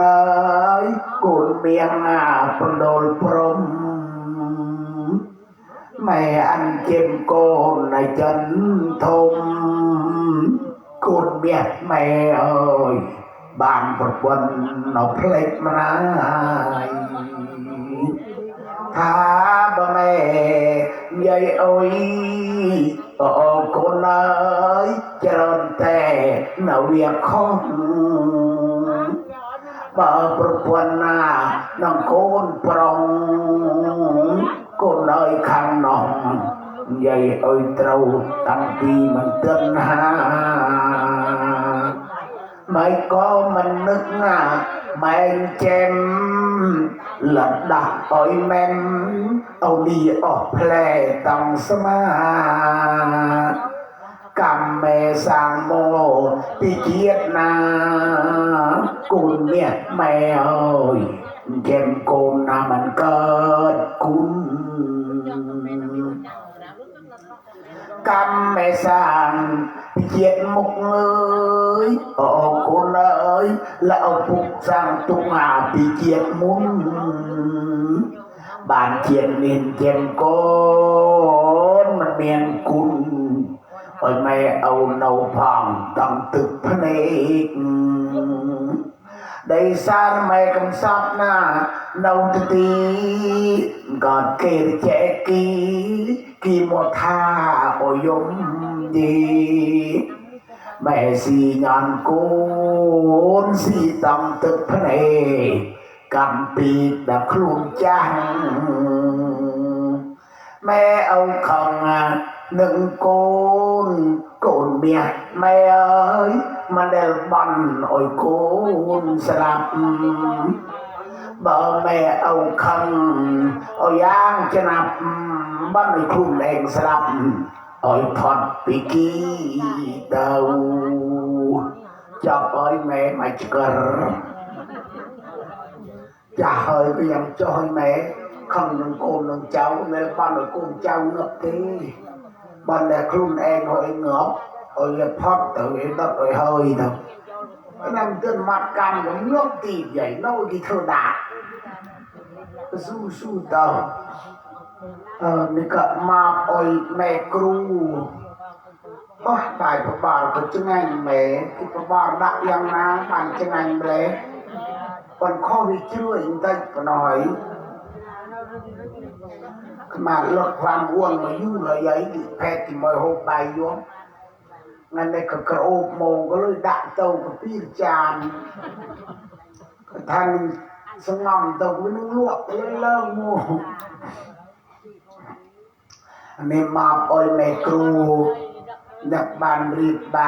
នអើយកូនមៀងអាប្រដលព្រំម៉ែអានជាមកូនឲ្យចិនធំកូនមៀងម៉ែអើយបានប្រពន្ធនៅផ្លេចម្នាយថាបើម៉ែយាយអើយអូកូនអើយច្រើនតែនៅវាខុស បើប្រពន្ធណានឹងកូនប្រុងកូនអើយខាងនោះនិយាយអើយត្រូវតាំងពីមិនទាន់ហាមិនក៏មិននឹកណាម៉ែងចេមលំដាស់អើយមែនអូនីអស់ផ្លែតង់ស្មា កម្មមេសាងមោពីជាតិណាគុណមាសម៉ែអើយចេមកូនណាមិនកើតគុណកម្មមេសាងពីជាតិមុខអើយអូគុណអើយលោកឪពុកសាងទុកអាពីជាតិមុនបានជាតិមានចេមកូនមិនមានគុណ អើយម៉ែអូននៅផងតំទឹកភ្នែកដីសារម៉ែកំសត់ណានៅទទីក៏គេចែកគីគីមកថាអយំឌីម៉ែស៊ីញ៉ាន់កូនស៊ីតំទឹកភ្នែកកំពីដល់ខ្លួនចាស់ម៉ែអើខំ នឹងកូនកូនមាសម៉ែអើយមិនដែលបន់អើយកូនស្លាប់បើម៉ែអើខំអើយ៉ាងឆ្នាំបន់ឲ្យខ្លួនឯងស្លាប់អើយផត់ពីគីទៅចាប់អើយម៉ែមកឆ្កឹរចាស់ហើយក៏ยังចោះឲ្យម៉ែខំនឹងកូននឹងចៅនៅបានឲ្យកូនចៅងាប់ទេ បានតែខ្លួនឯងឲ្យងាប់ឲ្យវាផុតទៅវាដុតឲ្យហើយទៅខ្ញុំទៅមកកម្មខ្ញុំយកទីយាយនៅទីធ្វើដាក់ស៊ូស៊ូតោអឺនេះក៏មកអុយមេគ្រូអស់តែប្របាលក៏ឆ្ងាញ់មែគឺប្របាលដាក់យ៉ាងណាបានឆ្ងាញ់មែប៉ុនខុសវាជ្រឿបន្តិចប៉ុណ្ណោះហើយ มาลดความอ้วนมายุ่งเลยยัยดิแพทย์ที่มาหกใบย้อมงั้นในกระโอโมองก็เลยดักเต้ากับพี่จานก็ทานสงอมเต้าก็นึงลวกเลยเลิกมูนี่มาปอยแม่ครูนักบานรีบใบ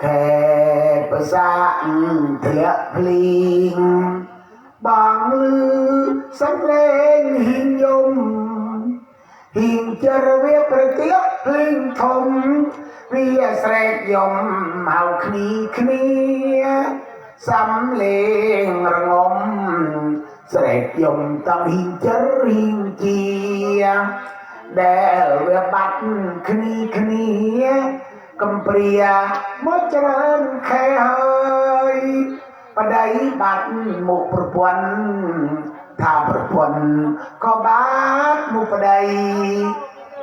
แค่ภาษาเดียบลิง បានលឺសំឡេងហ៊ីងយំហ៊ីងចរវាប្រទៀកភ្លេងធំវាស្រែកយំមកគ្នាគ្នាសំឡេងរងំស្រែកយំតាមហ៊ីងចរហ៊ីងជាដែលវាបាត់គ្នាគ្នាកំព្រាមកច្រើនខែហើយ បដៃបាត់មុខប្រពន្ធថាប្រពន្ធក៏បាត់មុខបដៃ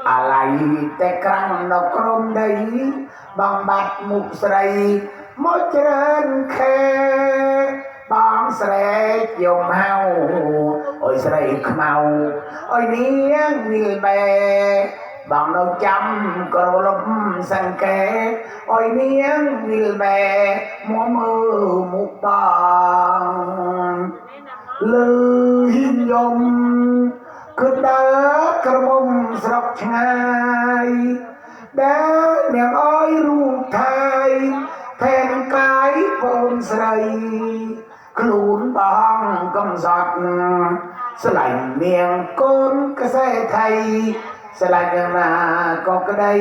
អាឡ័យតែក្រាំងនៅក្រមដីបងបាត់មុខស្រីមកច្រើនខែបងស្រែកយំហៅអើយស្រីខ្មៅអើយនាងវិលបែ បងនៅចាំក្រលំសង្កេតអើយនាងវិលបែមកមើលមុខបងលើហ៊ីងយំគឺដើរក្រមុំស្រុកឆ្ងាយដែលនាងអើយរូបថៃផែនកាយកូនស្រីខ្លួនបងកំសត់ស្លាញ់នាងកូនកសែថៃ ស្លាញ់យ៉ាងណាក៏ក្តី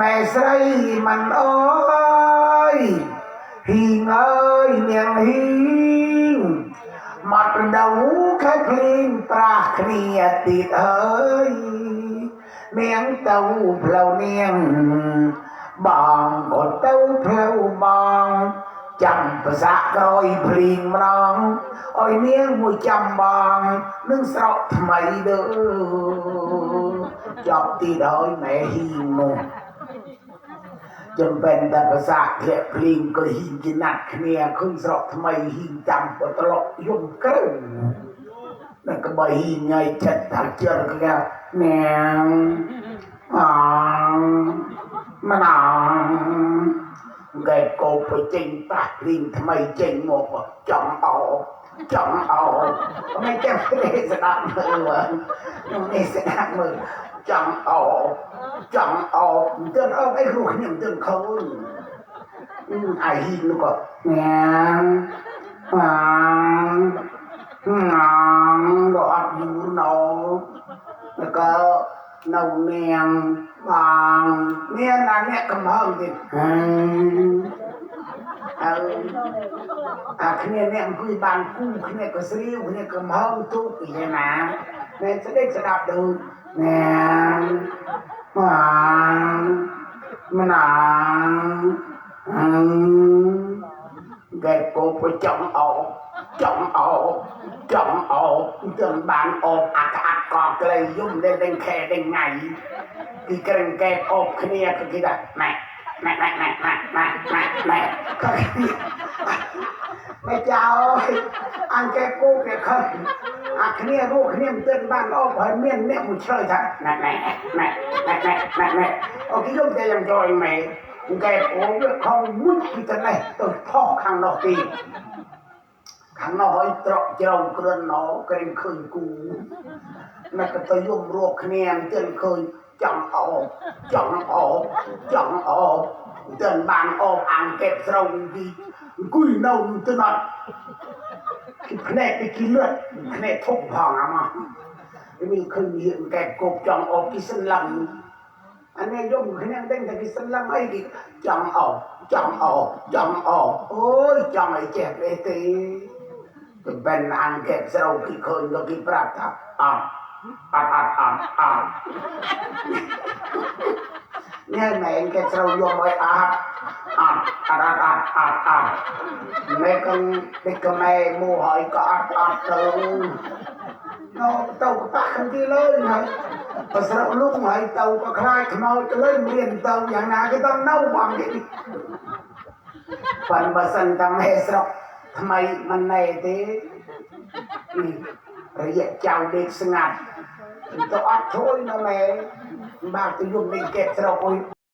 ម៉ែស្រីមិនអើយហ៊ីងអើយនាងហ៊ីងមកប្រដៅខែភ្លៀងប្រាស់គ្នាទៀតអើយនាងទៅផ្លូវនាងបងក៏ទៅផ្លូវបង ចាំប្រសាក្រោយព្រីងម្ដងអើយនាងមួយចាំបងនឹងស្រកថ្មីដើចប់ទីដោយម៉ែហ៊ីងនោះចំបែនតែប្រសាធ្លាក់ព្រីងក៏ហ៊ីងជាណាត់គ្នាឃើញស្រកថ្មីហ៊ីងចាំក៏ត្រឡប់យំក្រឹងនឹងក៏បីហ៊ីងញ៉ៃចិត្តថាជិលក៏នាងអងម្ដង ไงโกไปเจงปากลิงทำไมเจงงหมจังเอาจังเอาไม่แก้ไม่ได้สนับมือวะนุ่ม่สนับมือจังเอาจังเอาเดินเอาไอ้ลูกนจันเดินเขาไอ้หินก็แงงงงงดอกยูนอแล้วก็นาวแมง បងមានណាអ្នកកំហឹងទៀតហឹមអើអាគ្នាអ្នកអង្គុយបានគូគ្នាក៏ស្រីវគ្នាកំហឹងទូពីណាអ្នកស្ដេចស្ដាប់ដូចនាងបងម្នាងហឹមកែពោប្រចំអោចំអោចំអោទើបានអោអាក់អាក់កក្លែយំលេងលេងខែលេងថ្ងៃ ពីក្រឹងកែកបគ្នាក៏គេថាម៉ាក់ម៉ាក់ម៉ាក់ម៉ាក់ម៉ាក់ម៉ាក់ម៉ាក់ម៉ាក់ក៏គ្នាមិនចោលអង្កែគូគេខឹងអាគ្នារស់គ្នាមិនទិនបានអបហើយមានអ្នកមួយឆ្លើយថាម៉ាក់ម៉ាក់ម៉ាក់ម៉ាក់ម៉ាក់ម៉ាក់ម៉ាក់អូគេយកតែយ៉ាងចោលម៉ែអង្កែគូវាខំមួយពីទៅនេះទៅថោះខាងនោះទីខាងនោះហើយត្រកជ្រោមគ្រិនណោក្រែងឃើញគូមកទៅយំរួបគ្នាមិនទិនឃើញ ចង់អោបចង់អោបចង់អោបទាំងបានអោបអាំងកែបស្រងពីអង្គុយនៅទៅណាត់ភ្នែកពីគីលឿនភ្នែកធំផងអាមកមានឃើញយើងកែបគប់ចង់អោបពីសិនឡំអានេះយកគ្នាដឹងតែពីសិនឡំអីគេចង់អោបចង់អោបចង់អោបអូយចង់ឲ្យចេះទេទៅបែនអាំងកែបស្រងពីឃើញទៅពីប្រាប់ថាអោប អត់អត់អត់អត់នេះមែនគេត្រូវយកមកអត់អត់អត់អត់អត់អត់មែនកងដឹកកម៉ែមកហើយក៏អត់អត់ទៅនោះទៅបាក់គ្នាលើហើយប្រសរលោកហើយទៅក៏ខ្លាចខ្មោចទៅលើមានទៅយ៉ាងណាគេទៅនៅបងនេះបានបើសិនតែមេស្រុកថ្មីមិនណែទេរយៈចៅដេកស្ងាត់ ទៅអត់ធួយនៅមេបាទទៅយំលេងកែស្រុកអុយ